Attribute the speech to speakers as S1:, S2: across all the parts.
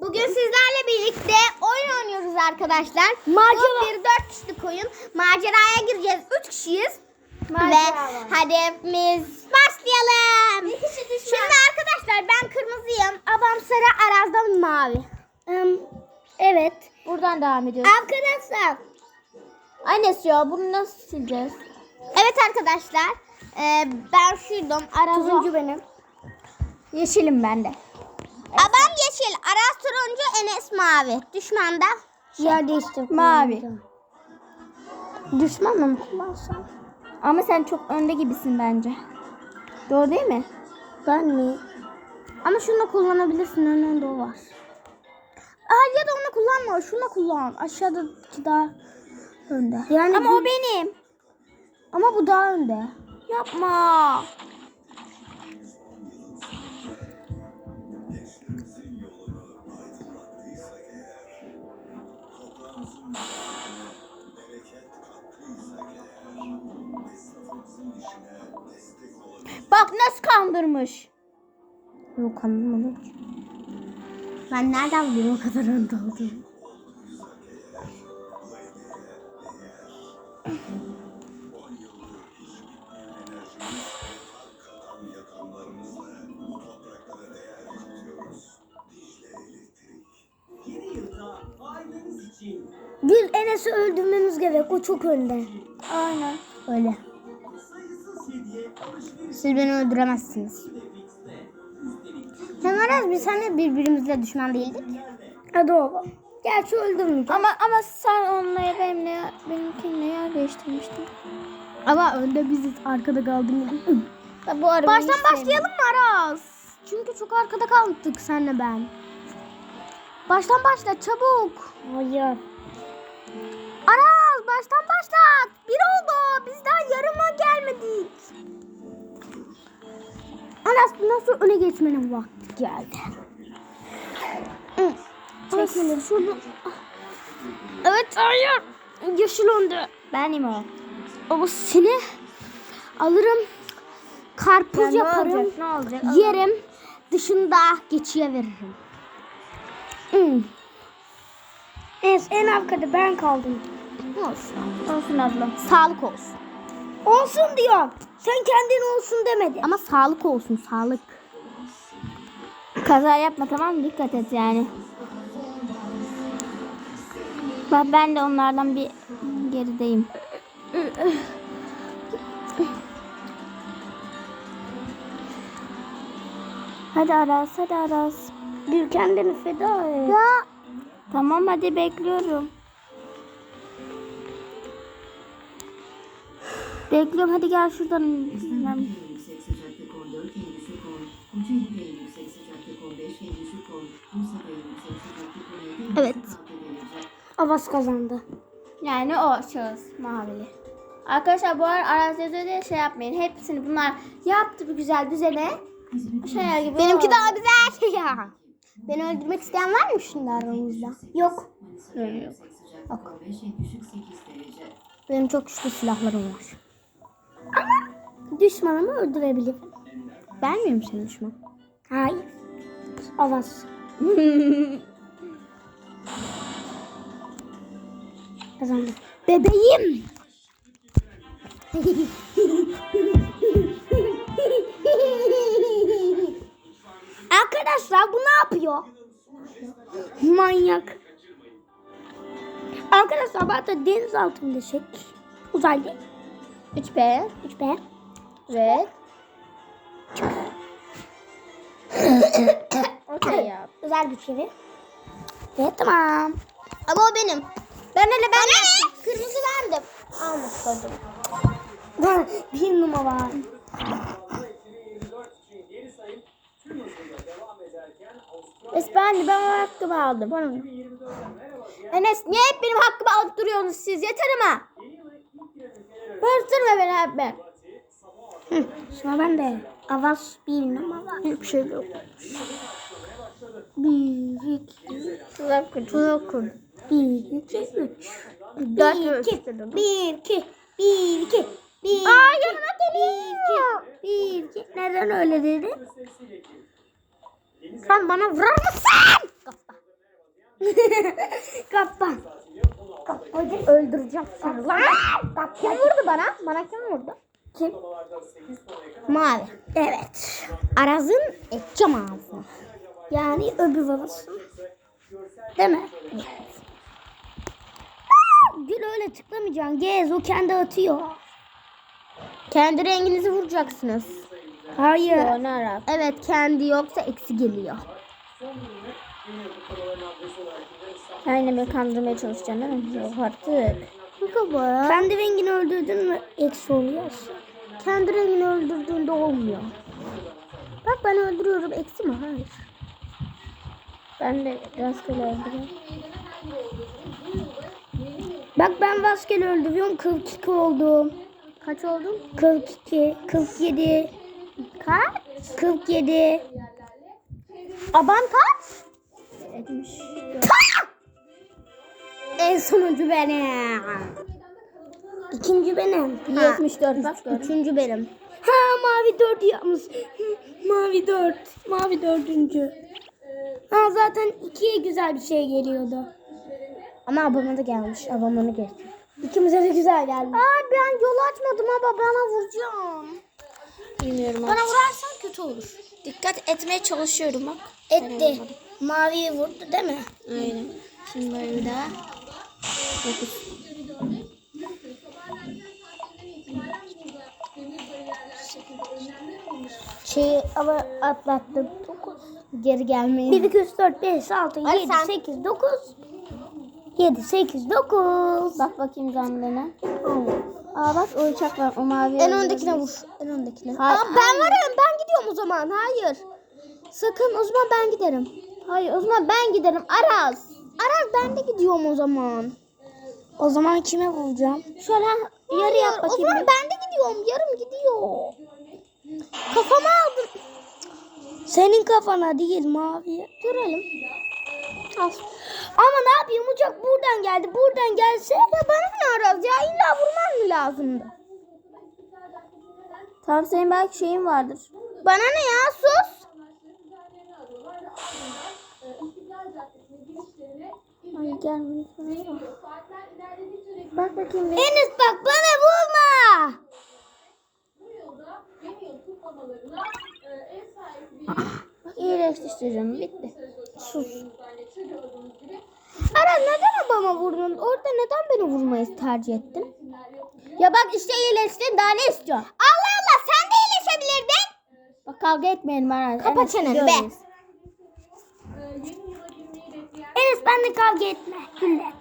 S1: Bugün sizlerle birlikte oyun oynuyoruz arkadaşlar.
S2: Macera.
S1: Bu bir dört kişilik oyun. Maceraya gireceğiz. Üç kişiyiz.
S2: Macera
S1: Ve hedefimiz başlayalım. Şimdi arkadaşlar ben kırmızıyım. Abam sarı, Araz'da mavi.
S2: evet.
S3: Buradan devam ediyoruz.
S1: Arkadaşlar.
S3: Annesi ya bunu nasıl sileceğiz?
S1: Evet arkadaşlar. e, ben şuydum. Araz.
S2: Turuncu benim.
S3: Yeşilim ben de.
S1: Abam yeşil, Aras turuncu, Enes mavi. Düşman da
S2: Yer değiştir.
S3: Mavi.
S1: düşman mı kullansam?
S3: Ama sen çok önde gibisin bence. Doğru değil mi?
S1: Ben mi? Ama şunu kullanabilirsin. Önünde o var. Aa, ya da onu kullanma. Şunu kullan. Aşağıdaki daha önde.
S2: Yani
S3: Ama o benim.
S1: Ama bu daha önde.
S3: Yapma. Bak nasıl kandırmış.
S1: Yok anlamadım. Ben nereden bileyim o kadar önde olduğunu?
S2: Bir Enes'i öldürmemiz gerek. O çok önde.
S3: Aynen.
S1: Öyle. Siz beni öldüremezsiniz. Hem Aras biz hani birbirimizle düşman değildik.
S2: Hadi o. Gerçi öldürmeyeceğim.
S3: Ama ama sen onunla benimle benimkinle yer değiştirmiştin.
S1: Ama önde biziz arkada kaldım.
S3: Bu
S1: Baştan başlayalım mı Aras? Çünkü çok arkada kaldık senle ben. Baştan başla çabuk.
S2: Hayır.
S1: Aras baştan başlat. Bir oldu. Biz daha yarıma gelmedik. Aras nasıl öne geçmenin vakti geldi. Çekilir. Şurada. Evet hayır. Yeşil önde.
S3: Benim o.
S1: Ama seni alırım. Karpuz
S3: Ya ne
S1: yaparım.
S3: olacak, ne olacak?
S1: Yerim. Dışında geçiye veririm. Hmm.
S2: Enes en arkada ben kaldım.
S1: Olsun.
S3: Olsun abla.
S1: Sağlık olsun.
S2: Olsun diyor. Sen kendin olsun demedin.
S1: Ama sağlık olsun sağlık.
S3: Kaza yapma tamam mı? Dikkat et yani. Bak ben de onlardan bir gerideyim. Hadi Aras, hadi Aras.
S2: Bir kendini feda et.
S1: Ya
S3: Tamam hadi bekliyorum. Bekliyorum hadi gel şuradan.
S4: En yüksek sıcaklık 14, en düşük 10. Kocaeli'de en yüksek sıcaklık 15, en düşük 10. Bursa'da en yüksek sıcaklık 17, en
S1: Evet.
S4: düşük 6 derece.
S2: Avaz kazandı.
S3: Yani o şahıs mavili. Arkadaşlar bu arada Aras yazıyor diye şey yapmayın. Hepsini bunlar yaptı bir güzel düzene. Şey gibi
S1: benimki daha güzel ya. Beni öldürmek isteyen var mı şimdi aramızda? Yok.
S4: Manisa'da en yüksek sıcaklık 15, en düşük 8 derece.
S1: Benim çok güçlü silahlarım var.
S2: Düşmanımı öldürebilirim.
S1: Ben miyim senin düşman?
S2: Hayır. Avaz. Kazandı.
S1: Bebeğim.
S2: Arkadaşlar bu ne yapıyor? Manyak. Arkadaşlar ben de deniz altında şey. Uzaylı.
S1: 3B.
S2: 3B.
S1: Red. Okey ya.
S2: Özel güç yeri. Evet tamam.
S1: Ama o benim. Ben hele ben yaptım. Kırmızı bendim. Almışladım.
S2: Bir numara.
S3: Es ben ben hakkımı aldım. Enes niye hep benim hakkımı alıp duruyorsunuz siz? Yeter ama. Bıktırma beni hep ben.
S2: Sıra bende. Avaz bir numara.
S1: Bir şey yok.
S2: Bir, iki,
S1: Tuzak kur. Tuzak kur.
S2: bir, iki, üç. Bir, iki, bir, iki, bir, iki, bir,
S1: Aa
S2: iki,
S1: yanıma geliyor.
S2: bir, iki. Neden öyle dedin?
S1: Sen bana vurur musun? Kappa.
S2: Kappa.
S1: Kappa öldüreceğim seni lan. Kim vurdu bana? Bana kim vurdu?
S2: Kim?
S1: Mavi.
S2: Evet.
S1: Araz'ın edeceğim ağzını.
S2: Yani öbür babası. Değil mi? Gül öyle tıklamayacaksın. Gez o kendi atıyor.
S1: Kendi renginizi vuracaksınız.
S2: Hayır.
S3: Ara?
S1: Evet kendi yoksa eksi geliyor.
S3: Beni kandırmaya çalışacaksın değil mi? Yok artık.
S1: Baba.
S2: Kendi rengini öldürdün mü eksi oluyor.
S1: Kendi rengini öldürdüğünde olmuyor. Bak ben öldürüyorum eksi mi? Hayır.
S3: Ben de rastgele öldürüyorum.
S2: Bak ben rastgele öldürüyorum 42 oldum.
S1: Kaç oldun?
S2: 42, 47,
S1: Kaç?
S2: 47.
S1: Aban kaç?
S3: 70.
S1: En sonuncu benim.
S2: İkinci benim.
S3: 74 bak gördün.
S1: Üçüncü benim.
S2: Ha mavi dört yapmış. mavi dört. Mavi dördüncü. Ha zaten ikiye güzel bir şey geliyordu.
S1: Ama abama da gelmiş. Abam onu geçti.
S2: İkimize de güzel geldi.
S1: Aa ben yol açmadım ama bana vuracağım.
S3: Bilmiyorum
S1: Bana
S3: artık.
S1: vurarsan kötü olur.
S3: Dikkat etmeye çalışıyorum bak.
S2: Etti. Maviyi vurdu değil mi?
S3: Aynen. Şimdi böyle daha. 9.
S1: Şeyi ama atlattım. Geri gelmeyi.
S2: 1, 2, 3, 4, 5, 6,
S1: Hadi
S2: 7,
S1: sen.
S2: 8, 9. 7, 8, 9.
S3: Bak bakayım canlına. Aa bak o uçak var. O mavi.
S1: En öndekine vur. En öndekine.
S3: Hayır,
S1: Aa, ben varım. Ben gidiyorum o zaman. Hayır. Sakın o zaman ben giderim. Hayır o zaman ben giderim. Aras. Aras ben de gidiyorum o zaman.
S2: O zaman kime vuracağım?
S1: Şöyle yarı yap bakayım. O zaman ben de gidiyorum. Yarım gidiyor. Kafama aldın.
S2: Senin kafana değil maviye.
S1: Görelim.
S2: Ama ne yapayım uçak buradan geldi. Buradan gelse.
S1: Ya bana ne Aras ya? İlla vurman mı lazımdı?
S3: Tamam senin belki şeyin vardır.
S1: Bana ne ya? Sus.
S3: Ay gelmiyor. Bak bakayım bir.
S2: Enes bak bana vurma.
S3: Bak iyileştireceğim. Bitti.
S1: Sus. Aras neden babama vurdun? Orada neden beni vurmayı tercih ettin? Ya bak işte iyileştin daha ne istiyorsun? Allah Allah sen de iyileşebilirdin.
S3: Bak kavga etmeyelim Aras.
S1: Kapa çeneni be.
S2: Enes benimle kavga etme. Güllet.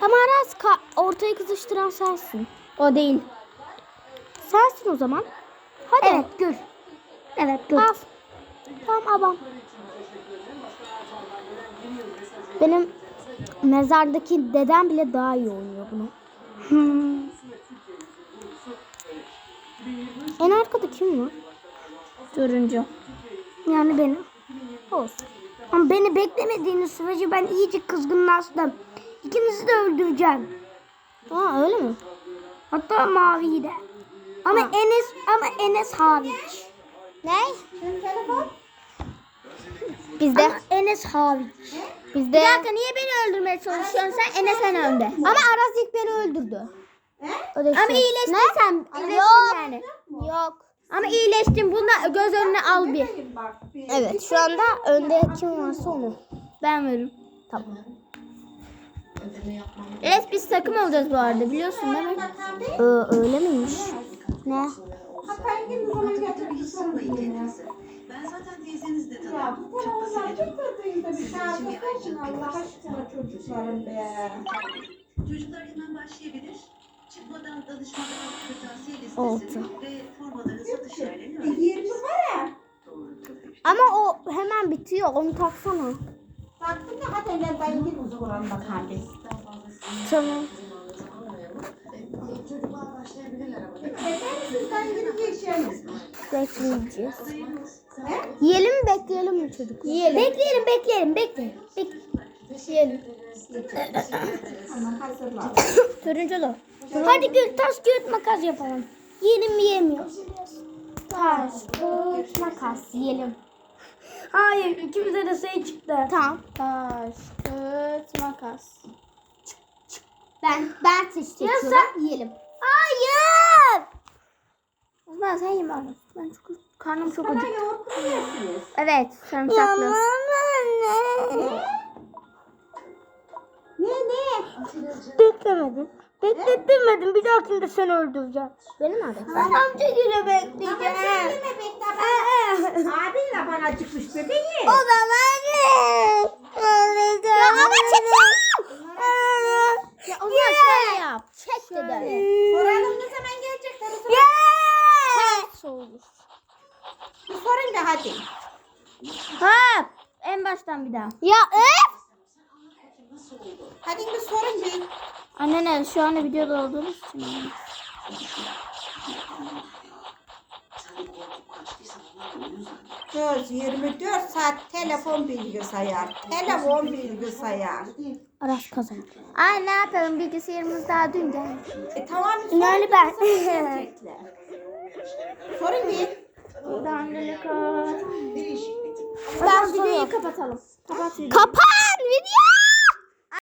S1: Ama Aras ortayı kızıştıran sensin.
S3: O değil.
S1: Sensin o zaman. Hadi.
S2: Evet gül. Evet gül.
S1: Al. Tamam abam. Benim mezardaki dedem bile daha iyi oynuyor bunu.
S2: Hmm.
S1: En arkada kim var?
S3: Turuncu.
S2: Yani benim.
S1: Olsun.
S2: Ama beni beklemediğiniz sürece ben iyice kızgınlaştım. İkinizi de öldüreceğim.
S1: Aa öyle mi?
S2: Hatta maviyi de. Ama Enes ama Enes hariç.
S1: Ne? Telefon. Bizde.
S2: Ama Enes hariç.
S1: Bizde.
S3: Bir dakika niye beni öldürmeye çalışıyorsun sen? Enes en önde.
S1: Ama Aras ilk beni öldürdü. O da
S3: Ama
S1: şey-
S3: iyileştin
S1: Ne?
S3: sen. İyileştin
S1: Yok.
S3: yani.
S1: Yok.
S3: Ama iyileştin. Bunu da göz önüne al bir.
S1: Evet şu anda önde kim varsa onu.
S3: Ben veririm.
S1: Tamam.
S3: Evet biz takım olacağız bu arada biliyorsun değil mi?
S1: Ee, öyle miymiş? Ne?
S4: Ben zaten teyzeniz de tanıyorum. Çok da severim. Sizin için bir ayrıcalık Çocuklar hemen başlayabilir. Çıkmadan danışmadan kırtasiye listesini ve formaların satış yerlerini öğrenin.
S1: Ama o hemen bitiyor. Onu taksana.
S5: Taktım da hadi gel ben gir uzun oran bakalım.
S1: Tamam.
S5: Sizden gidip geçelim.
S1: Bekleyeceğiz. Yiyelim mi bekleyelim mi çocuk? Yiyelim.
S2: Bekleyelim bekleyelim bekleyelim.
S1: Yiyelim.
S3: Turunculu.
S2: Hadi gül taş kağıt makas yapalım. Yiyelim mi yemiyoruz?
S1: Taş, kağıt, makas yiyelim.
S2: Hayır ikimize de sayı çıktı.
S1: Tamam.
S3: Taş, kağıt, makas.
S1: Ben ben seçeceğim.
S2: Ya sen-
S1: yiyelim.
S3: Hayır. Osman sen yeme onu. Ben çok karnım çok acıktı.
S5: Yoğurt koyuyorsunuz.
S3: Evet, sarımsaklı.
S5: Ne ne?
S2: Beklemedim. Beklettirmedim. Bir dahakinde seni öldüreceğim.
S1: Benim adım.
S2: Ben amca güne bekleyeceğim.
S5: söyleme bekle bana. Abinle bana acıkmış bebeğim.
S2: O zaman Ya ama
S3: Ya o zaman şöyle yap. Çek de de.
S5: Soralım ne zaman gelecekler o zaman.
S3: Soğumuş.
S5: Bir sorun da hadi.
S3: Hop. En baştan bir daha.
S1: Ya öf.
S5: Hadi bir sorun bir.
S3: Anne ne? Şu anda videoda olduğumuz için.
S5: Göz 24 saat telefon bilgisayar. Telefon bilgisayar.
S1: Aras kazandı.
S3: Ay ne yapalım bilgisayarımız daha dün geldi.
S5: E tamam.
S1: Yani ben.
S5: Sorun bir.
S3: Dandalika.
S1: Ben
S3: videoyu kapatalım. Kapat videoyu.
S1: Kapat video.